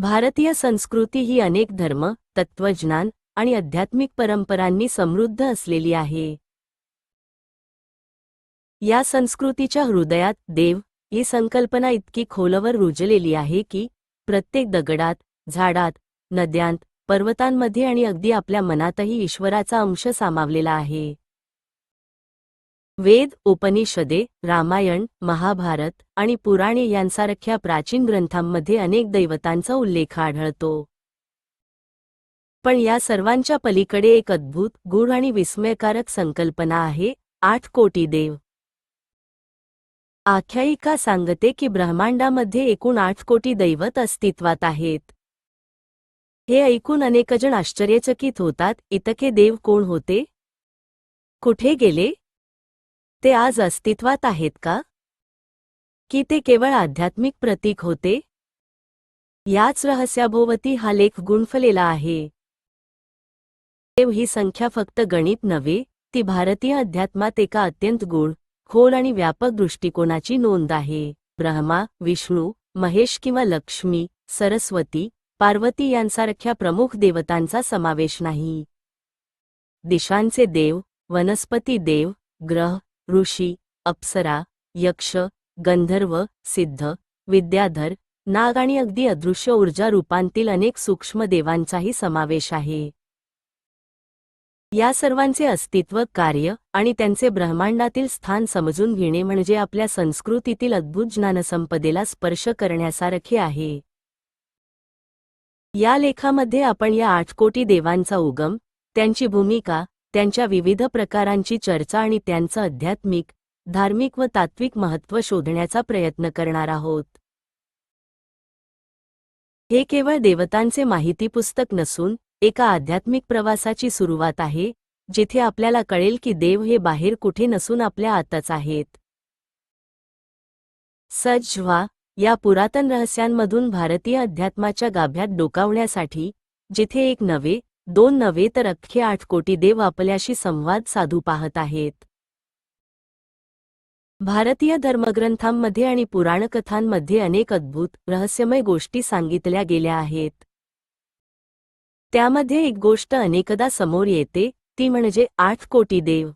भारतीय संस्कृती ही अनेक धर्म तत्वज्ञान आणि आध्यात्मिक परंपरांनी समृद्ध असलेली आहे. या संस्कृतीच्या हृदयात देव ही संकल्पना इतकी खोलवर रुजलेली आहे की प्रत्येक दगडात झाडात नद्यांत पर्वतांमध्ये आणि अगदी आपल्या मनातही ईश्वराचा अंश सामावलेला आहे. वेद उपनिषदे रामायण महाभारत आणि पुराणे यांसारख्या प्राचीन ग्रंथांमध्ये अनेक दैवतांचा उल्लेख आढळतो. पण या सर्वांच्या पलीकडे एक अद्भुत गूढ आणि विस्मयकारक संकल्पना आहे आठ कोटी देव. आख्यायिका सांगते की ब्रह्मांडामध्ये एकूण आठ कोटी दैवत अस्तित्वात आहेत. हे ऐकून अनेकजण आश्चर्यचकित होतात इतके देव कोण होते? कुठे गेले? ते आज अस्तित्वात आहेत का? की ते केवळ आध्यात्मिक प्रतीक होते? याच रहस्याभोवती हा लेख गुंफलेला आहे. देव ही संख्या फक्त गणित नव्हे ती भारतीय अध्यात्मात एका अत्यंत गुण खोल आणि व्यापक दृष्टिकोनाची नोंद आहे. ब्रह्मा विष्णू महेश किंवा लक्ष्मी सरस्वती पार्वती यांसारख्या प्रमुख देवतांचा समावेश नाही. दिशांचे देव वनस्पती देव ग्रह ऋषी अप्सरा यक्ष गंधर्व सिद्ध विद्याधर नाग आणि अगदी अदृश्य ऊर्जा रूपांतील अनेक सूक्ष्म देवांचाही समावेश आहे. या सर्वांचे अस्तित्व कार्य आणि त्यांचे ब्रह्मांडातील स्थान समजून घेणे म्हणजे आपल्या संस्कृतीतील अद्भुत ज्ञानसंपदेला स्पर्श करण्यासारखे आहे. या लेखामध्ये आपण या आठ कोटी देवांचा उगम त्यांची भूमिका त्यांच्या विविध प्रकारांची चर्चा आणि त्यांचं आध्यात्मिक धार्मिक व तात्विक महत्त्व शोधण्याचा प्रयत्न करणार आहोत. हे केवळ देवतांचे माहिती पुस्तक नसून एका आध्यात्मिक प्रवासाची सुरुवात आहे जिथे आपल्याला कळेल की देव हे बाहेर कुठे नसून आपल्या आतच आहेत. सज्ज व्हा या पुरातन रहस्यांमधून भारतीय अध्यात्माच्या गाभ्यात डोकावण्यासाठी जिथे एक नवे दोन नव्हे तर अख्खे आठ कोटी देव आपल्याशी संवाद साधू पाहत आहेत. भारतीय धर्मग्रंथांमध्ये आणि पुराणकथांमध्ये अनेक अद्भुत रहस्यमय गोष्टी सांगितल्या गेल्या आहेत. त्यामध्ये एक गोष्ट अनेकदा समोर येते ती म्हणजे आठ कोटी देव.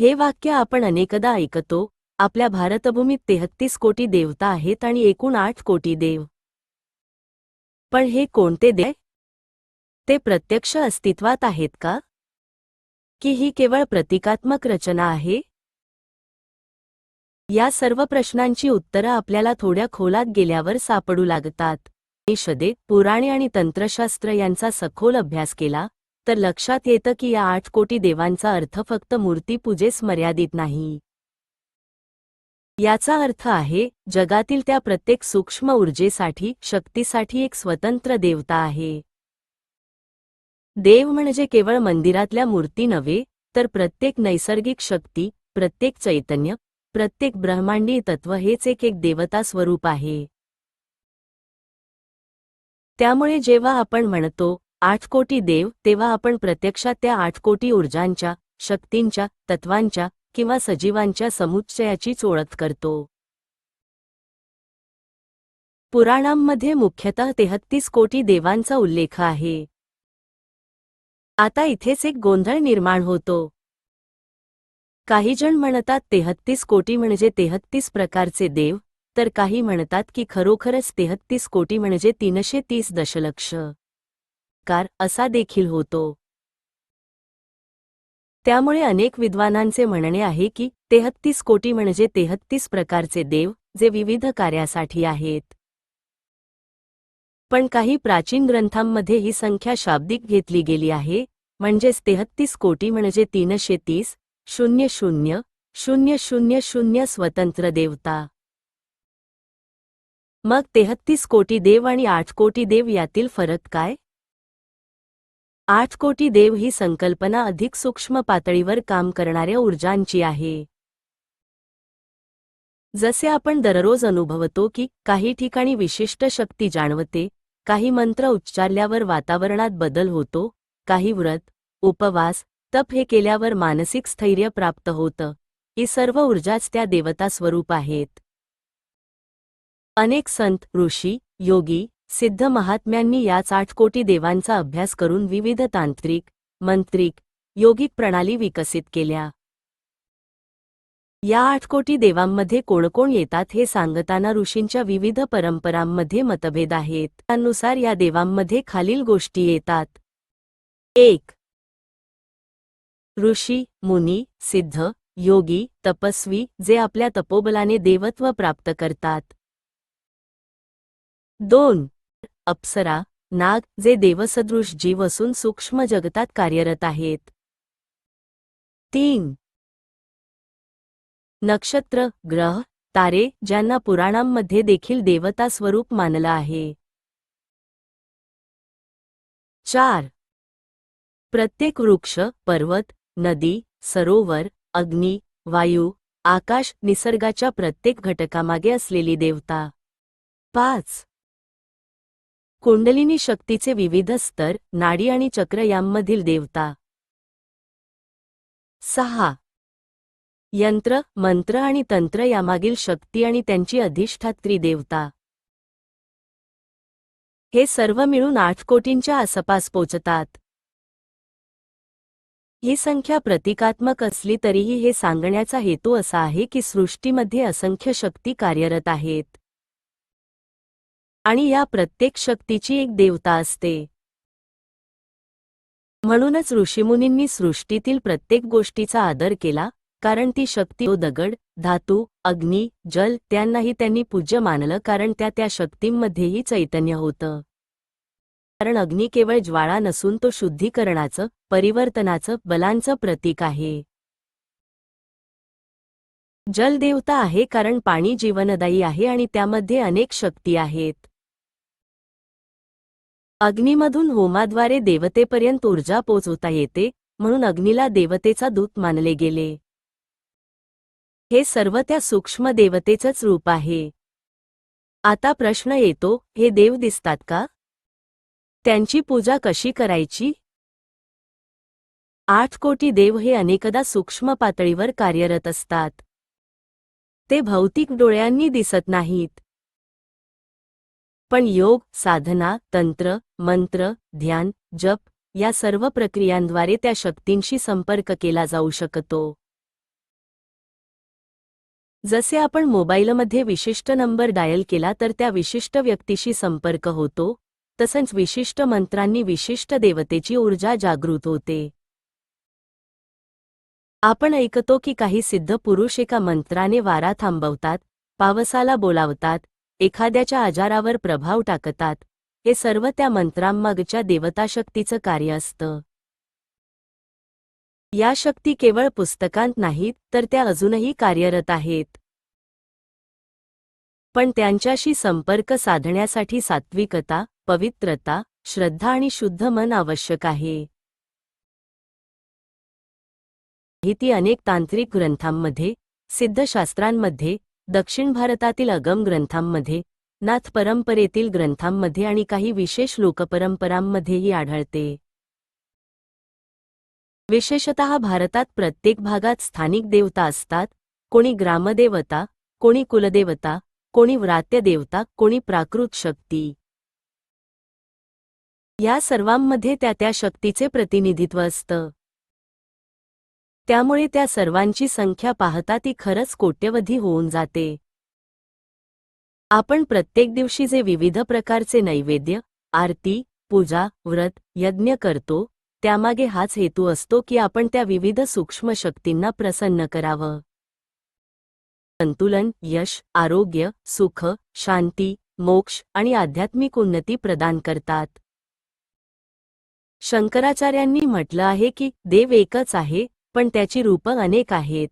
हे वाक्य आपण अनेकदा ऐकतो आपल्या भारतभूमीत तेहत्तीस कोटी देवता आहेत आणि एकूण आठ कोटी देव. पण हे कोणते दे ते प्रत्यक्ष अस्तित्वात आहेत का? की ही केवळ प्रतिकात्मक रचना आहे? या सर्व प्रश्नांची उत्तरं आपल्याला थोड्या खोलात गेल्यावर सापडू लागतात. निषदेत पुराणे आणि तंत्रशास्त्र यांचा सखोल अभ्यास केला तर लक्षात येतं की या आठ कोटी देवांचा अर्थ फक्त मूर्तीपूजेस मर्यादित नाही. याचा अर्थ आहे जगातील त्या प्रत्येक सूक्ष्म ऊर्जेसाठी शक्तीसाठी एक स्वतंत्र देवता आहे. देव म्हणजे केवळ मंदिरातल्या मूर्ती नव्हे तर प्रत्येक नैसर्गिक शक्ती प्रत्येक चैतन्य प्रत्येक ब्रह्मांडी तत्व हेच एक एक देवता स्वरूप आहे. त्यामुळे जेव्हा आपण म्हणतो आठ कोटी देव तेव्हा आपण प्रत्यक्षात त्या आठ कोटी ऊर्जांच्या शक्तींच्या तत्वांच्या किंवा सजीवांच्या समुच्चयाचीच ओळख करतो. पुराणांमध्ये मुख्यतः तेहत्तीस कोटी देवांचा उल्लेख आहे. आता इथेच एक गोंधळ निर्माण होतो. काहीजण म्हणतात तेहत्तीस कोटी म्हणजे तेहत्तीस प्रकारचे देव तर काही म्हणतात की खरोखरच तेहत्तीस कोटी म्हणजे तीनशे तीस दशलक्ष. कार असा देखील होतो. त्यामुळे अनेक विद्वानांचे म्हणणे आहे की तेहत्तीस कोटी म्हणजे तेहत्तीस प्रकारचे देव जे विविध कार्यासाठी आहेत. पण काही प्राचीन ग्रंथांमध्ये ही संख्या शाब्दिक घेतली गेली आहे म्हणजेच तेहत्तीस कोटी म्हणजे तीनशे तीस शून्य शून्य शून्य शून्य शून्य स्वतंत्र देवता. मग तेहत्तीस कोटी देव आणि आठ कोटी देव यातील फरक काय? आठ कोटी देव ही संकल्पना अधिक सूक्ष्म पातळीवर काम करणाऱ्या ऊर्जांची आहे. जसे आपण दररोज अनुभवतो की काही ठिकाणी विशिष्ट शक्ती जाणवते काही मंत्र उच्चारल्यावर वातावरणात बदल होतो काही व्रत उपवास तप हे केल्यावर मानसिक स्थैर्य प्राप्त होतं. ही सर्व ऊर्जाच त्या देवता स्वरूप आहेत. अनेक संत ऋषी योगी सिद्ध महात्म्यांनी याच आठ कोटी देवांचा अभ्यास करून विविध तांत्रिक मंत्रिक योगिक प्रणाली विकसित केल्या. या आठ कोटी देवांमध्ये कोण कोण येतात हे सांगताना ऋषींच्या विविध परंपरांमध्ये मतभेद आहेत. त्यानुसार या देवांमध्ये खालील गोष्टी येतात. एक. ऋषी मुनी सिद्ध योगी तपस्वी जे आपल्या तपोबलाने देवत्व प्राप्त करतात. दोन. अप्सरा नाग जे देवसदृश जीव असून सूक्ष्म जगतात कार्यरत आहेत. तीन. नक्षत्र ग्रह तारे ज्यांना पुराणांमध्ये देखील देवता स्वरूप मानलं आहे. चार. प्रत्येक वृक्ष पर्वत नदी सरोवर अग्नी वायू आकाश निसर्गाच्या प्रत्येक घटकामागे असलेली देवता. पाच. कुंडलिनी शक्तीचे विविध स्तर नाडी आणि चक्र यांमधील देवता. सहा. यंत्र मंत्र आणि तंत्र यामागील शक्ती आणि त्यांची अधिष्ठात्री देवता. हे सर्व मिळून आठ कोटींच्या आसपास पोचतात. ही संख्या प्रतिकात्मक असली तरीही हे सांगण्याचा हेतू असा आहे की सृष्टीमध्ये असंख्य शक्ती कार्यरत आहेत. आणि या प्रत्येक शक्तीची एक देवता असते. म्हणूनच ऋषीमुनींनी सृष्टीतील प्रत्येक गोष्टीचा आदर केला कारण ती शक्ती तो दगड धातू अग्नी जल त्यांनाही त्यांनी पूज्य मानलं कारण त्या त्या शक्तींमध्येही चैतन्य होतं. कारण अग्नी केवळ ज्वाळा नसून तो शुद्धीकरणाचं परिवर्तनाचं बलांचं प्रतीक आहे. जलदेवता आहे कारण पाणी जीवनदायी आहे आणि त्यामध्ये अनेक शक्ती आहेत. अग्नीमधून होमाद्वारे देवतेपर्यंत ऊर्जा पोचवता येते म्हणून अग्नीला देवतेचा दूत मानले गेले. हे सर्व त्या सूक्ष्म देवतेचंच रूप आहे. आता प्रश्न येतो हे देव दिसतात का? त्यांची पूजा कशी करायची? आठ कोटी देव हे अनेकदा सूक्ष्म पातळीवर कार्यरत असतात. ते भौतिक डोळ्यांनी दिसत नाहीत. पण योग साधना तंत्र मंत्र ध्यान जप या सर्व प्रक्रियांद्वारे त्या शक्तींशी संपर्क केला जाऊ शकतो. जसे आपण मोबाईलमध्ये विशिष्ट नंबर डायल केला तर त्या विशिष्ट व्यक्तीशी संपर्क होतो तसंच विशिष्ट मंत्रांनी विशिष्ट देवतेची ऊर्जा जागृत होते. आपण ऐकतो की काही सिद्ध पुरुष एका मंत्राने वारा थांबवतात पावसाला बोलावतात एखाद्याच्या आजारावर प्रभाव टाकतात हे सर्व त्या मंत्रांमागच्या देवताशक्तीचं कार्य असतं. या शक्ती केवळ पुस्तकांत नाहीत तर त्या अजूनही कार्यरत आहेत. पण त्यांच्याशी संपर्क साधण्यासाठी सात्विकता पवित्रता श्रद्धा आणि शुद्ध मन आवश्यक आहे. माहिती अनेक तांत्रिक ग्रंथांमध्ये सिद्धशास्त्रांमध्ये दक्षिण भारतातील अगम ग्रंथांमध्ये नाथ परंपरेतील ग्रंथांमध्ये आणि काही विशेष लोकपरंपरांमध्येही आढळते. विशेषतः भारतात प्रत्येक भागात स्थानिक देवता असतात कोणी ग्रामदेवता कोणी कुलदेवता कोणी व्रात्य देवता कोणी प्राकृत शक्ती. या सर्वांमध्ये त्या त्या शक्तीचे प्रतिनिधित्व असतं. त्यामुळे त्या सर्वांची संख्या पाहता ती खरंच कोट्यवधी होऊन जाते. आपण प्रत्येक दिवशी जे विविध प्रकारचे नैवेद्य आरती पूजा व्रत यज्ञ करतो त्यामागे हाच हेतू असतो की आपण त्या विविध सूक्ष्म शक्तींना प्रसन्न करावं. संतुलन यश आरोग्य सुख शांती मोक्ष आणि आध्यात्मिक उन्नती प्रदान करतात. शंकराचार्यांनी म्हटलं आहे की देव एकच आहे पण त्याची रूपं अनेक आहेत.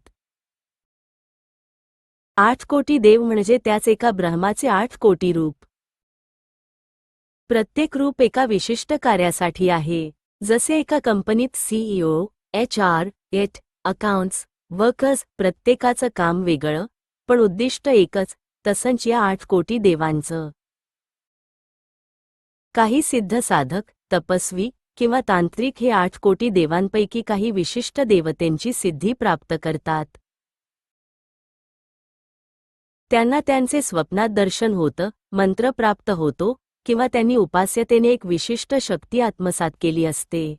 आठ कोटी देव म्हणजे त्याच एका ब्रह्माचे आठ कोटी रूप. प्रत्येक रूप एका विशिष्ट कार्यासाठी आहे. जसे एका कंपनीत CEO H R at accounts workers प्रत्येकाचं काम वेगळं पण उद्दिष्ट एकच तसंच या आठ कोटी देवांचं. काही सिद्ध साधक तपस्वी किंवा तांत्रिक हे आठ कोटी देवांपैकी काही विशिष्ट देवतेंची सिद्धी प्राप्त करतात. त्यांना त्यांचे स्वप्नात दर्शन होतं मंत्र प्राप्त होतो किंवा त्यांनी उपास्यतेने एक विशिष्ट शक्ती आत्मसात केली असते.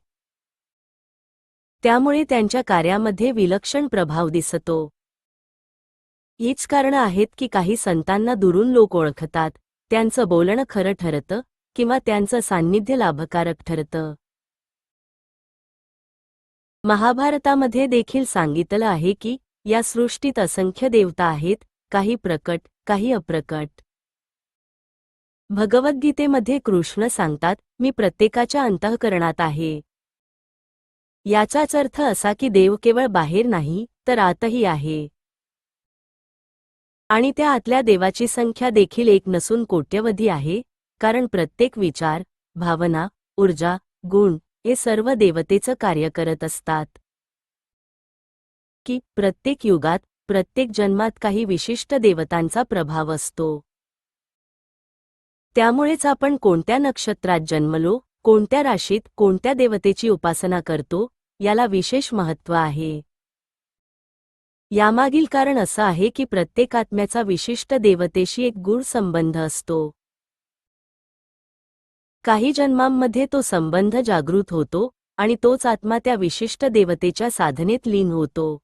त्यामुळे त्यांच्या कार्यामध्ये विलक्षण प्रभाव दिसतो. हीच कारणं आहेत की काही संतांना दुरून लोक ओळखतात त्यांचं बोलणं खरं ठरतं किंवा त्यांचं सान्निध्य लाभकारक ठरतं. महाभारतामध्ये देखील सांगितलं आहे की या सृष्टीत असंख्य देवता आहेत काही प्रकट काही अप्रकट. भगवद्गीतेमध्ये कृष्ण सांगतात मी प्रत्येकाच्या अंतःकरणात आहे. याचाच अर्थ असा की देव केवळ बाहेर नाही तर आतही आहे. आणि त्या आतल्या देवाची संख्या देखील एक नसून कोट्यवधी आहे कारण प्रत्येक विचार भावना ऊर्जा गुण हे सर्व देवतेचं कार्य करत असतात. की प्रत्येक युगात प्रत्येक जन्मात काही विशिष्ट देवतांचा प्रभाव असतो. त्यामुळेच आपण कोणत्या नक्षत्रात जन्मलो कोणत्या राशीत कोणत्या देवतेची उपासना करतो याला विशेष महत्त्व आहे. यामागील कारण असं आहे की प्रत्येक आत्म्याचा विशिष्ट देवतेशी एक गूढ संबंध असतो. काही जन्मांमध्ये तो संबंध जागृत होतो आणि तोच आत्मा त्या विशिष्ट देवतेच्या साधनेत लीन होतो.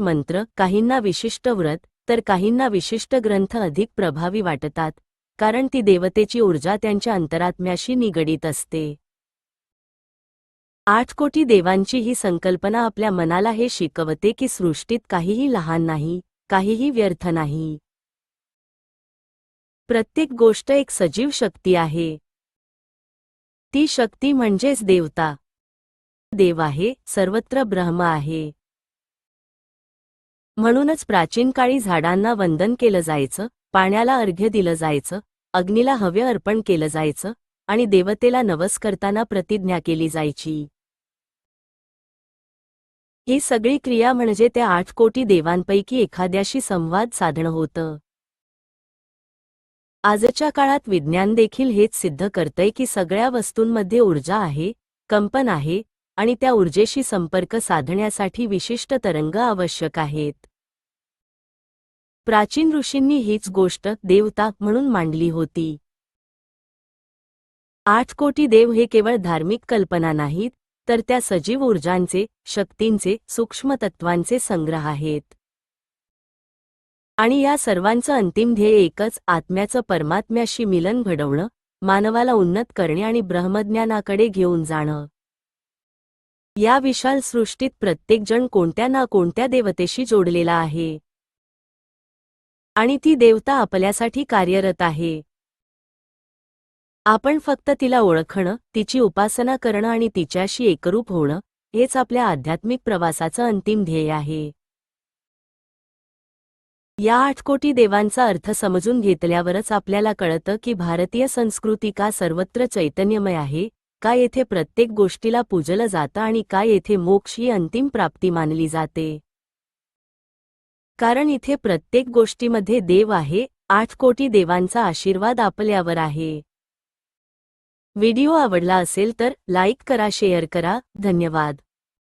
मंत्र काहींना विशिष्ट व्रत तर काहींना विशिष्ट ग्रंथ अधिक प्रभावी वाटतात कारण ती देवतेची ऊर्जा त्यांच्या अंतरात्म्याशी निगडीत असते. आठ कोटी देवांची ही संकल्पना आपल्या मनाला हे शिकवते की सृष्टीत काहीही लहान नाही काहीही व्यर्थ नाही. प्रत्येक गोष्ट एक सजीव शक्ती आहे. ती शक्ती म्हणजेच देवता. देव आहे सर्वत्र ब्रह्म आहे. म्हणूनच प्राचीन काळी झाडांना वंदन केलं जायचं पाण्याला अर्घ्य दिलं जायचं अग्नीला हव्य अर्पण केलं जायचं आणि देवतेला नवस करताना प्रतिज्ञा केली जायची. ही सगळी क्रिया म्हणजे त्या आठ कोटी देवांपैकी एखाद्याशी संवाद साधणं होतं. आजच्या काळात विज्ञान देखील हेच सिद्ध करतंय की सगळ्या वस्तूंमध्ये ऊर्जा आहे कंपन आहे आणि त्या ऊर्जेशी संपर्क साधण्यासाठी विशिष्ट तरंग आवश्यक आहेत. प्राचीन ऋषींनी हीच गोष्ट देवता म्हणून मांडली होती. आठ कोटी देव हे केवळ धार्मिक कल्पना नाहीत तर त्या सजीव ऊर्जांचे शक्तींचे सूक्ष्म तत्वांचे संग्रह आहेत. आणि या सर्वांचं अंतिम ध्येय एकच आत्म्याचं परमात्म्याशी मिलन घडवणं मानवाला उन्नत करणे आणि ब्रह्मज्ञानाकडे घेऊन जाणं. या विशाल सृष्टीत प्रत्येकजण कोणत्या ना कोणत्या देवतेशी जोडलेला आहे. आणि ती देवता आपल्यासाठी कार्यरत आहे. आपण फक्त तिला ओळखणं तिची उपासना करणं आणि तिच्याशी एकरूप होणं हेच आपल्या आध्यात्मिक प्रवासाचं अंतिम ध्येय आहे. या आठ कोटी देवांचा अर्थ समजून घेतल्यावरच आपल्याला कळतं की भारतीय संस्कृती का सर्वत्र चैतन्यमय आहे का येथे प्रत्येक गोष्टीला पूजलं जातं आणि का येथे मोक्ष ही अंतिम प्राप्ती मानली जाते. कारण इथे प्रत्येक गोष्टीमध्ये देव आहे आठ कोटी देवांचा आशीर्वाद आपल्यावर आहे. व्हिडिओ आवडला असेल तर लाईक करा शेअर करा धन्यवाद.